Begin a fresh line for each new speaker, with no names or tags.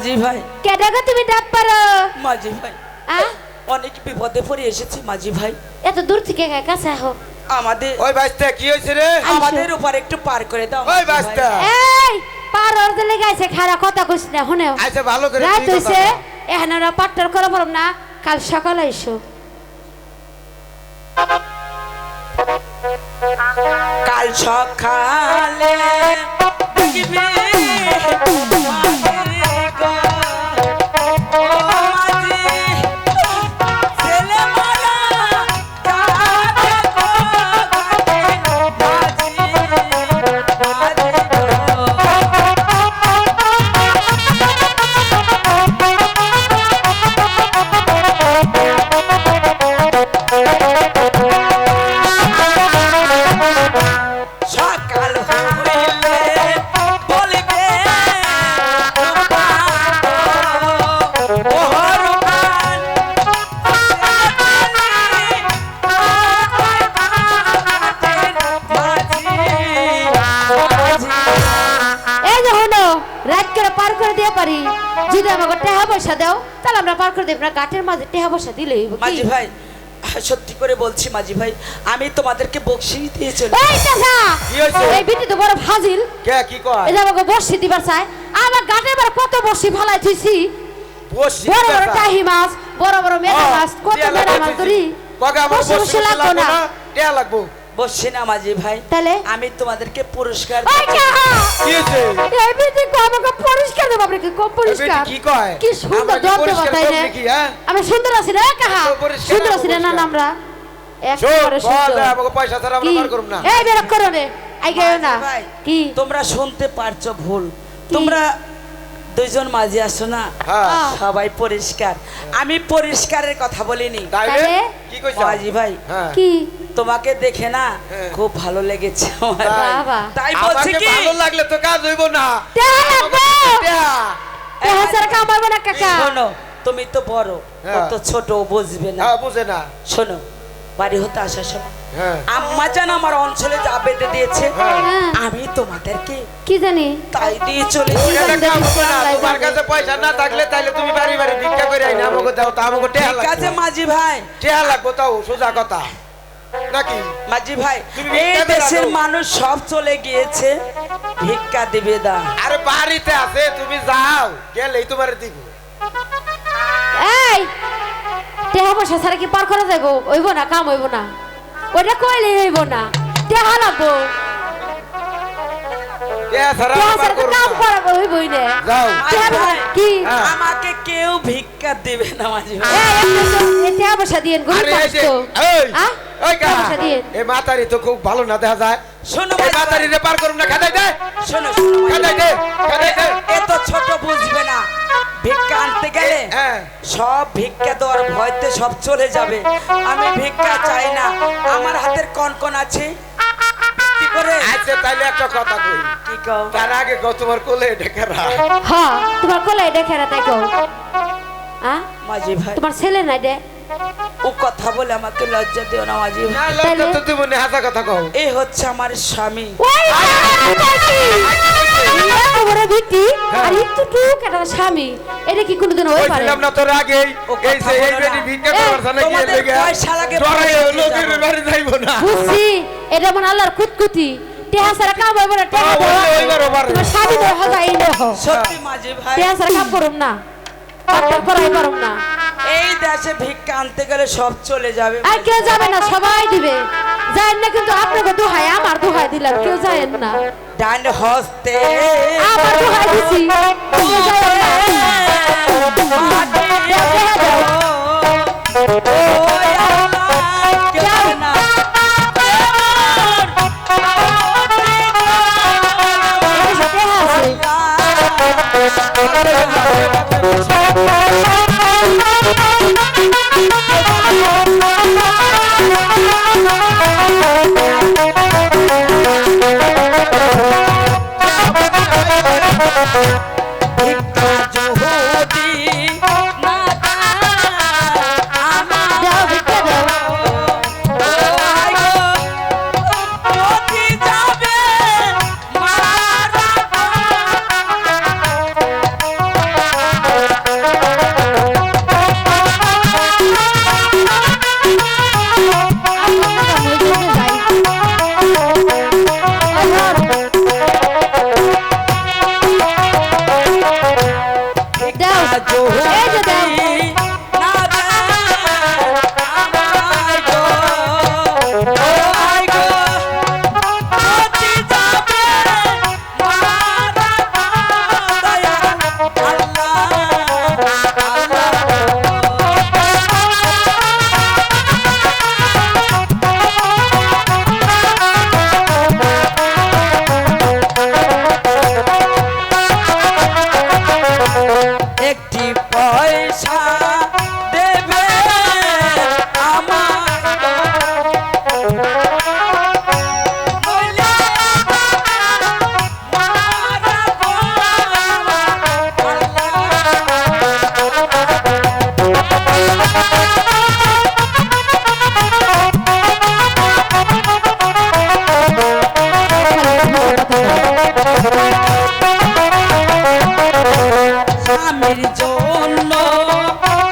মাঝি ভাই। কেডাগা তুমি ডাব পারো?
মাঝি আ?
অনেক বিপদে পড়ে এসেছি মাঝি ভাই।
এত দূর থেকে কাছে আহো।
আমাদের
ওই বাস্তা কি হয়েছে রে?
আমাদের উপর একটু পার করে দাও
ওই বাস্তা
এই পার অর্ধে লেগাইছে খারা কথা কইছ না শুনেও
আচ্ছা ভালো করে
রাত হইছে। এখানে ওরা পাট্টার করা পারম না কাল সকালে এসো
কাল সকালে
করে পার করে দিয়ে পারি। যদি আমাকে টেহা পয়সা দাও তাহলে আমরা পার করে দেব না গাটের মাঝে টেহা পয়সা দিলে
মাঝি ভাই সত্যি করে বলছি মাঝি ভাই আমি তোমাদেরকে দিয়ে চলি।
এই চাচা এই বিটি তো বড় ফাজিল
কে কি কয়?
এই আমাকে বর্ষি দিবার চাই আমার গাটের বার কত বর্ষি ফালাই
বসি
বড় বড় টাহি মাছ বড় বড় মেঘা মাছ কত মেঘা মাছ ধরি।
কগে আমার
বসে লাগবো না?
টিয়া লাগবো।
বসছি না মাঝি ভাই।
তাহলে?
আমি তোমাদেরকে পুরস্কার
ওই কাহা?
কি হয়েছে?
এই বিটি কো আমাকে পরিষ্কার দেব আপনি কি কম পরিষ্কার
কি কয়?
কি সুন্দর
আমরা
দেব তাই না?
নাকি, হ্যাঁ?
আমি সুন্দর আছি না কাহা? সুন্দর
না,
আছি না না আমরা
শোন
সুন্দর।
আমাকে পয়সা ছাড়া আমরা
কি?
করব না।
এই বেরক করো রে আই গেও না।
ভাই,
কি?
তোমরা শুনতে পারছ ভুল। তোমরা দুইজন মাঝে আসো না?
হ্যাঁ।
সবাই পরিষ্কার। আমি পরিষ্কারের কথা বলিনি?
কি কইছ?
মাঝি ভাই
হ্যাঁ।
কি?
তোমাকে দেখে না
হ্যাঁ।
খুব ভালো লেগেছে
তাই?
বলছি কি?
ভালো লাগলে তো কাজ হইব না।
শোনো তুমি তো বড়
হ্যাঁ।
তো ছোট বুঝবে না।
হ্যাঁ বুঝে না।
শোনো বাড়ি হতে আসার সময়
হ্যাঁ।
আম্মা জান আমার অঞ্চলে যা বেঁধে দিয়েছে। আমি তোমাদেরকে
কি জানি?
তাই দিয়ে চলে
তোমার কাছে পয়সা না থাকলে তাহলে তুমি বাড়ি বাড়ি ভিক্ষা করে আইনা আমাকে দাও তা আমাকে টেহা
আছে মাঝি ভাই।
টেহা লাগবো তাও সোজা কথা। নাকি?
মাঝি ভাই এই দেশের মানুষ সব চলে গিয়েছে ভিক্ষা দিবে দা
আরে বাড়িতে আছে তুমি যাও গেলেই তোমার দিব।
এই টেহা পয়সা ছাড়া কি পার করা যাইব হইব না কাম হইব না। ওইটা কইলে হইব না। টেহা লাগবো।
আমাকে কেউ ভিক্ষা দিবে না মাঝি
পয়সা
আরে এই
তো
মাতারি তো খুব ভালো না দেখা যায়।
শোনো
এই মাতারি রে পার করুম না খাদাই দে।
শোনো শোনো
খাদাই দে খাদাই দে।
এত ছোট বুঝবে না। ভিক্ষা আনতে গেলে
হ্যাঁ।
সব ভিক্ষা দেওয়ার ভয়তে সব চলে যাবে। আমি ভিক্ষা চাই না। আমার হাতের কনকন আছে। কি করে?
আচ্ছা তাইলে একটা কথা কই।
কি কও?
তার আগে কও তোমার কোলে ঢেকেরা
হ্যাঁ। তোমার কোলে দেখে তাই কও? আ?
মাঝি ভাই।
তোমার ছেলে নাই দে
ও কথা বলে আমাকে লজ্জা দিও না মাঝি।
না লজ্জা তো তুমি না হাসা কথা কও।
এই হচ্ছে আমার স্বামী।
হ্যাঁ।
আর একটু টুক একটা স্বামী? এটা কি কোনোদিন হয়ে পারে?
কইছিলাম না তোর আগেই এই যে এই বেটি ভিক্ষা করবার সামনে গিয়ে লেগে
পয়সা লাগে
ডরাই
পয়সা দিয়ে
লোকের বাড়ি যাইবো না।
বুঝছি এটা মনে আল্লাহর কুতকুতি টেহা সারা কাম হইব না টেহা
হ্যাঁ,
দেওয়া।
ওইবার, ওইবার, ওইবার।
তোমার স্বামী দেওয়া হজাই নেহ
সত্যি মাঝি ভাই।
টেহা সারা কাম করুম না। পাট্টার না।
এই দেশে ভিক্ষা আনতে গেলে সব চলে যাবে
আর কেউ যাবে না সবাই দিবে। যায় না কিন্তু আপনাকে দোহাই আমার দোহাই দিলাম কেউ যায় না।
ডান হস্তে
আমার দোহাই দিছি। কেউ যায়েন না। Thank you.
जो